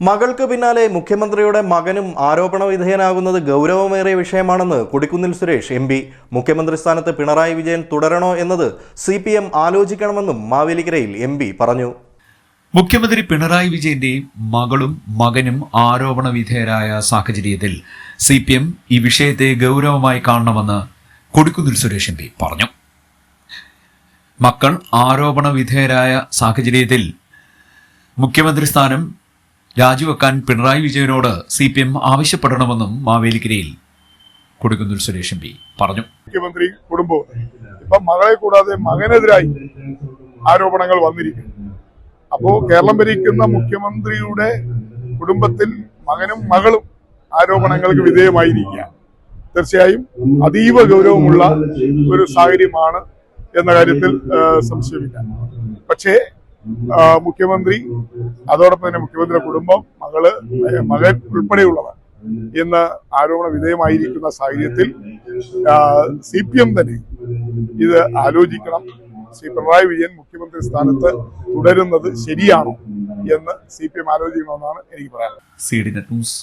മകൾക്ക് പിന്നാലെ മുഖ്യമന്ത്രിയുടെ മകനും ആരോപണ വിധേയനാകുന്നത് ഗൗരവമേറിയ വിഷയമാണെന്ന് കൊടിക്കുന്നിൽ സുരേഷ് എം പി. മുഖ്യമന്ത്രി സ്ഥാനത്ത് പിണറായി വിജയൻ തുടരണോ എന്നത് സി പി എം ആലോചിക്കണമെന്നും മാവേലിക്കരയിൽ എം പി പറഞ്ഞു. മുഖ്യമന്ത്രി പിണറായി വിജയന്റെയും മകളും മകനും ആരോപണ വിധേയരായ സാഹചര്യത്തിൽ സി പി എം ഈ വിഷയത്തെ ഗൗരവമായി കാണണമെന്ന് കൊടിക്കുന്നിൽ സുരേഷ് എം പി പറഞ്ഞു. മക്കൾ ആരോപണ വിധേയരായ സാഹചര്യത്തിൽ മുഖ്യമന്ത്രി സ്ഥാനം രാജിവെക്കാൻ പിണറായി വിജയനോട് സി പി എം ആവശ്യപ്പെടണമെന്നും മാവേലിക്കരയിൽ കൊടിക്കുന്നിൽ സുരേഷ് എം പി പറഞ്ഞു. മുഖ്യമന്ത്രി കുടുംബവും ഇപ്പൊ മകളെ കൂടാതെ മകനെതിരായി ആരോപണങ്ങൾ വന്നിരിക്കുന്നു. അപ്പോ കേരളം ഭരിക്കുന്ന മുഖ്യമന്ത്രിയുടെ കുടുംബത്തിൽ മകനും മകളും ആരോപണങ്ങൾക്ക് വിധേയമായിരിക്കുക തീർച്ചയായും അതീവ ഗൗരവമുള്ള ഒരു സാഹചര്യമാണ് എന്ന കാര്യത്തിൽ സംശയമില്ല. പക്ഷേ മുഖ്യമന്ത്രി അതോടൊപ്പം തന്നെ മുഖ്യമന്ത്രിയുടെ കുടുംബം മകൾ മകൻ ഉൾപ്പെടെയുള്ളവർ ഇന്ന് ആരോപണ വിധേയമായിരിക്കുന്ന സാഹചര്യത്തിൽ സി പി എം തന്നെ ഇത് ആലോചിക്കണം. ശ്രീ പിണറായി വിജയൻ മുഖ്യമന്ത്രി സ്ഥാനത്ത് തുടരുന്നത് ശരിയാണോ എന്ന് സി പി എം ആലോചിക്കണമെന്നാണ് എനിക്ക് പറയാനുള്ളത്. C D news